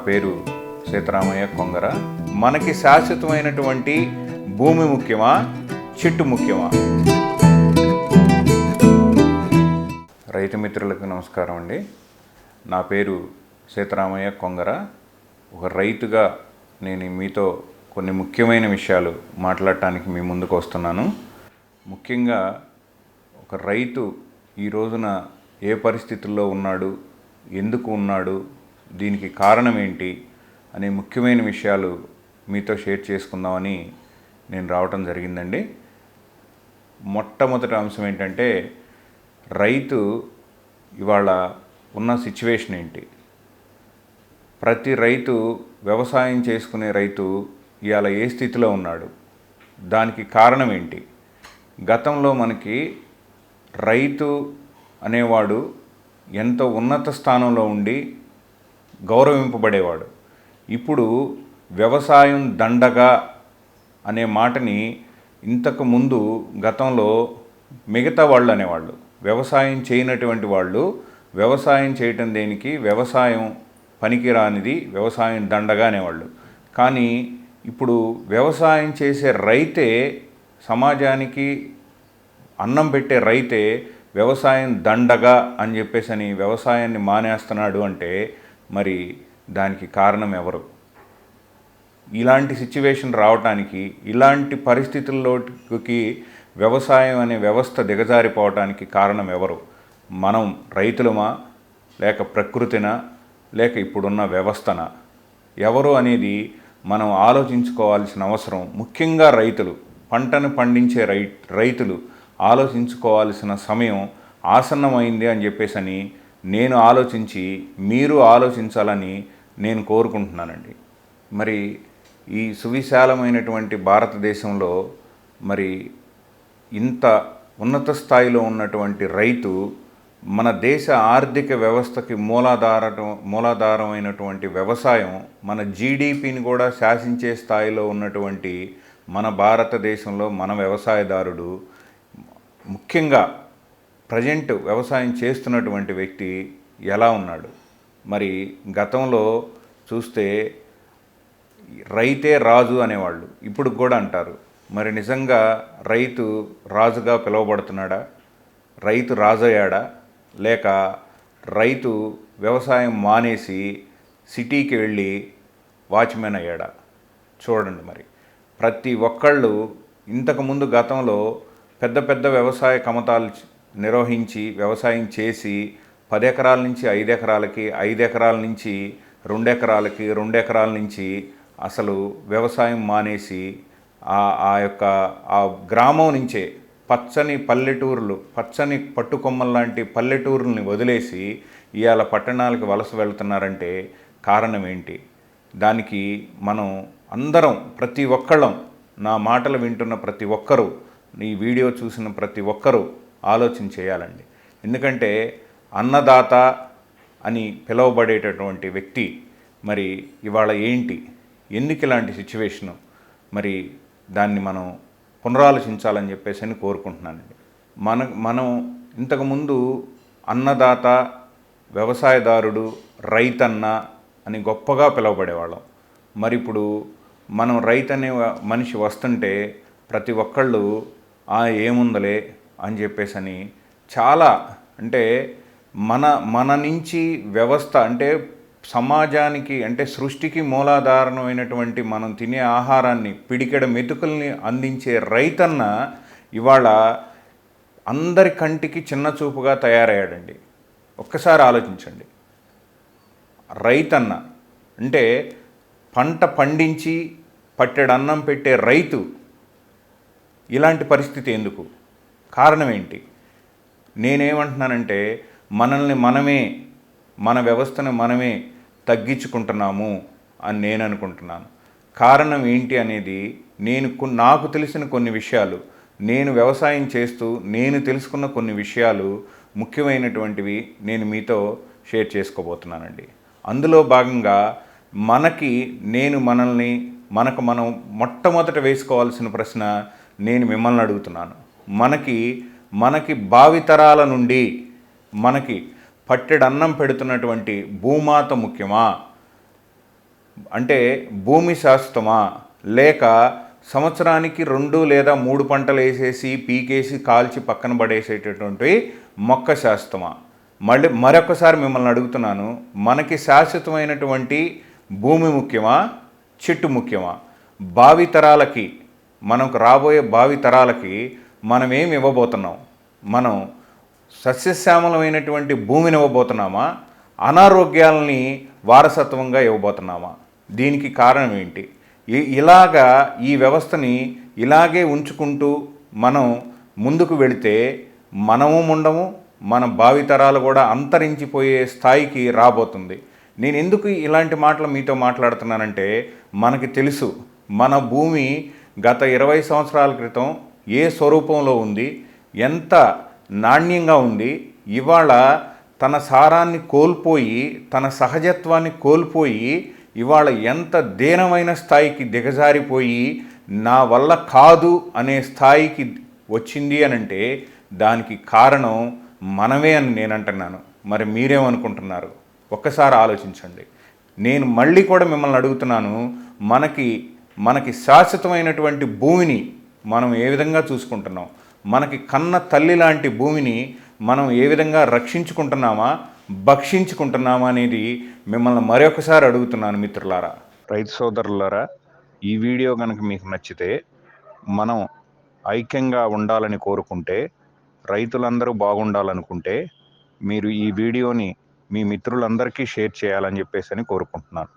నా పేరు సీతారామయ్య కొంగర. మనకి శాశ్వతమైనటువంటి భూమి ముఖ్యమా? చెట్టు ముఖ్యమా? రైతు మిత్రులకు నమస్కారం అండి. నా పేరు సీతారామయ్య కొంగర. ఒక రైతుగా నేను మీతో కొన్ని ముఖ్యమైన విషయాలు మాట్లాడటానికి మీ ముందుకు వస్తున్నాను. ముఖ్యంగా ఒక రైతు ఈ రోజున ఏ పరిస్థితుల్లో ఉన్నాడు? ఎందుకు ఉన్నాడు? దీనికి కారణం ఏంటి అనే ముఖ్యమైన విషయాలు మీతో షేర్ చేసుకుందామని నేను రావటం జరిగిందండి. మొట్టమొదటి అంశం ఏంటంటే రైతు ఇవాళ ఉన్న సిచ్యువేషన్ ఏంటి? ప్రతి రైతు వ్యవసాయం చేసుకునే రైతు ఇవాళ ఏ స్థితిలో ఉన్నాడు? దానికి కారణం ఏంటి? గతంలో మనకి రైతు అనేవాడు ఎంతో ఉన్నత స్థానంలో ఉండి గౌరవింపబడేవాడు. ఇప్పుడు వ్యవసాయం దండగా అనే మాటని ఇంతకు ముందు గతంలో మిగతా వాళ్ళు అనేవాళ్ళు. వ్యవసాయం చేయనటువంటి వాళ్ళు వ్యవసాయం చేయటం దేనికి? వ్యవసాయం పనికిరానిది వ్యవసాయం దండగా అనేవాళ్ళు. కానీ ఇప్పుడు వ్యవసాయం చేసే రైతే సమాజానికి అన్నం పెట్టే రైతే వ్యవసాయం దండగా అని చెప్పేసి అని వ్యవసాయాన్ని మానేస్తున్నాడు అంటే మరి దానికి కారణం ఎవరు? ఇలాంటి సిచ్యువేషన్ రావటానికి ఇలాంటి పరిస్థితుల్లోకి వ్యవసాయం అనే వ్యవస్థ దిగజారిపోవటానికి కారణం ఎవరు? మనం రైతులమా? లేక ప్రకృతినా? లేక ఇప్పుడున్న వ్యవస్థన? ఎవరు అనేది మనం ఆలోచించుకోవాల్సిన అవసరం. ముఖ్యంగా రైతులు పంటను పండించే రై రైతులు ఆలోచించుకోవాల్సిన సమయం ఆసన్నమైంది అని చెప్పేసని నేను ఆలోచించి మీరు ఆలోచించాలని నేను కోరుకుంటున్నానండి. మరి ఈ సువిశాలమైనటువంటి భారతదేశంలో మరి ఇంత ఉన్నత స్థాయిలో ఉన్నటువంటి రైతు మన దేశ ఆర్థిక వ్యవస్థకి మూలాధార మూలాధారమైనటువంటి వ్యవసాయం మన జీడిపిని కూడా శాసించే స్థాయిలో ఉన్నటువంటి మన భారతదేశంలో మన వ్యవసాయదారుడు ముఖ్యంగా ప్రజెంట్ వ్యవసాయం చేస్తున్నటువంటి వ్యక్తి ఎలా ఉన్నాడు? మరి గతంలో చూస్తే రైతే రాజు అనేవాళ్ళు ఇప్పుడు కూడా అంటారు. మరి నిజంగా రైతు రాజుగా పిలువబడుతున్నాడా? రైతు రాజయ్యాడా? లేక రైతు వ్యవసాయం మానేసి సిటీకి వెళ్ళి వాచ్మెన్ అయ్యాడా? చూడండి మరి. ప్రతి ఒక్కళ్ళు ఇంతకుముందు గతంలో పెద్ద పెద్ద వ్యవసాయ కమతాలు నిర్వహించి వ్యవసాయం చేసి పది ఎకరాల నుంచి ఐదు ఎకరాలకి ఐదు ఎకరాల నుంచి రెండు ఎకరాలకి రెండు ఎకరాల నుంచి అసలు వ్యవసాయం మానేసి ఆ యొక్క ఆ గ్రామం నుంచే పచ్చని పల్లెటూరులు పచ్చని పట్టుకొమ్మల లాంటి పల్లెటూరుల్ని వదిలేసి ఇవాళ పట్టణాలకు వలస వెళ్తున్నారంటే కారణం ఏంటి? దానికి మనం అందరం ప్రతి ఒక్కళ్ళం నా మాటలు వింటున్న ప్రతి ఒక్కరూ ఈ వీడియో చూసిన ప్రతి ఒక్కరూ ఆలోచన చేయాలండి. ఎందుకంటే అన్నదాత అని పిలువబడేటటువంటి వ్యక్తి మరి ఇవాళ ఏంటి? ఎందుకు ఇలాంటి సిచ్యువేషను? మరి దాన్ని మనం పునరాలోచించాలని చెప్పేసి అని కోరుకుంటున్నానండి. మన మనం ఇంతకుముందు అన్నదాత వ్యవసాయదారుడు రైతన్న అని గొప్పగా పిలువబడేవాళ్ళం. మరి ఇప్పుడు మనం రైతు అనే వ- మనిషి వస్తుంటే ప్రతి ఒక్కళ్ళు "ఆ, ఏముందలే అని చెప్పేసి అని చాలా అంటే మన మన నుంచి వ్యవస్థ అంటే సమాజానికి అంటే సృష్టికి మూలాధారణమైనటువంటి మనం తినే ఆహారాన్ని పిడికెడ మెతుకుల్ని అందించే రైతన్న ఇవాళ అందరి కంటికి చిన్న చూపుగా తయారయ్యాడండి. ఒక్కసారి ఆలోచించండి. రైతన్న అంటే పంట పండించి పట్టెడు అన్నం పెట్టే రైతు. ఇలాంటి పరిస్థితి ఎందుకు? కారణం ఏంటి నేనేమంటున్నానంటే మనల్ని మనమే మన వ్యవస్థను మనమే తగ్గించుకుంటున్నాము అని నేను అనుకుంటున్నాను కారణం ఏంటి అనేది నేను నాకు తెలిసిన కొన్ని విషయాలు నేను వ్యవసాయం చేస్తూ నేను తెలుసుకున్న కొన్ని విషయాలు ముఖ్యమైనటువంటివి నేను మీతో షేర్ చేసుకోబోతున్నానండి. అందులో భాగంగా మనకి నేను మనల్ని మనకు మనం మొట్టమొదట వేసుకోవాల్సిన ప్రశ్న నేను మిమ్మల్ని అడుగుతున్నాను. మనకి మనకి భావితరాల నుండి మనకి పట్టెడన్నం పెడుతున్నటువంటి భూమాత ముఖ్యమా? అంటే భూమి శాశ్వతమా? లేక సంవత్సరానికి రెండు లేదా మూడు పంటలు వేసేసి పీకేసి కాల్చి పక్కన పడేసేటటువంటి మొక్క శాశ్వతమా? మళ్ళీ మరొకసారి మిమ్మల్ని అడుగుతున్నాను మనకి శాశ్వతమైనటువంటి భూమి ముఖ్యమా? చెట్టు ముఖ్యమా? భావితరాలకి మనకు రాబోయే భావితరాలకి తరాలకి మనం ఏమి ఇవ్వబోతున్నాం? మనం సస్యశ్యామలమైనటువంటి భూమిని ఇవ్వబోతున్నామా? అనారోగ్యాలని వారసత్వంగా ఇవ్వబోతున్నామా? దీనికి కారణం ఏంటి? ఇలాగా ఈ వ్యవస్థని ఇలాగే ఉంచుకుంటూ మనం ముందుకు వెళితే మనము ఉండము మన భావితరాలు కూడా అంతరించిపోయే స్థాయికి రాబోతుంది. నేను ఎందుకు ఇలాంటి మాటలు మీతో మాట్లాడుతున్నానంటే మనకి తెలుసు మన భూమి గత ఇరవై సంవత్సరాల క్రితం ఏ స్వరూపంలో ఉంది ఎంత నాణ్యంగా ఉంది ఇవాళ తన సారాన్ని కోల్పోయి తన సహజత్వాన్ని కోల్పోయి ఇవాళ ఎంత దీనమైన స్థాయికి దిగజారిపోయి నా వల్ల కాదు అనే స్థాయికి వచ్చింది అని అంటే దానికి కారణం మనమే అని నేను అంటున్నాను మరి మీరేమనుకుంటున్నారు? ఒక్కసారి ఆలోచించండి. నేను మళ్ళీ కూడా మిమ్మల్ని అడుగుతున్నాను మనకి మనకి శాశ్వతమైనటువంటి భూమిని మనం ఏ విధంగా చూసుకుంటున్నాం? మనకి కన్న తల్లి లాంటి భూమిని మనం ఏ విధంగా రక్షించుకుంటున్నామా భక్షించుకుంటున్నామా అనేది మిమ్మల్ని మరొకసారి అడుగుతున్నాను మిత్రులారా. రైతు సోదరులారా ఈ వీడియో కనుక మీకు నచ్చితే మనం ఐక్యంగా ఉండాలని కోరుకుంటే రైతులందరూ బాగుండాలనుకుంటే మీరు ఈ వీడియోని మీ మిత్రులందరికీ షేర్ చేయాలని చెప్పేసి అని కోరుకుంటున్నాను.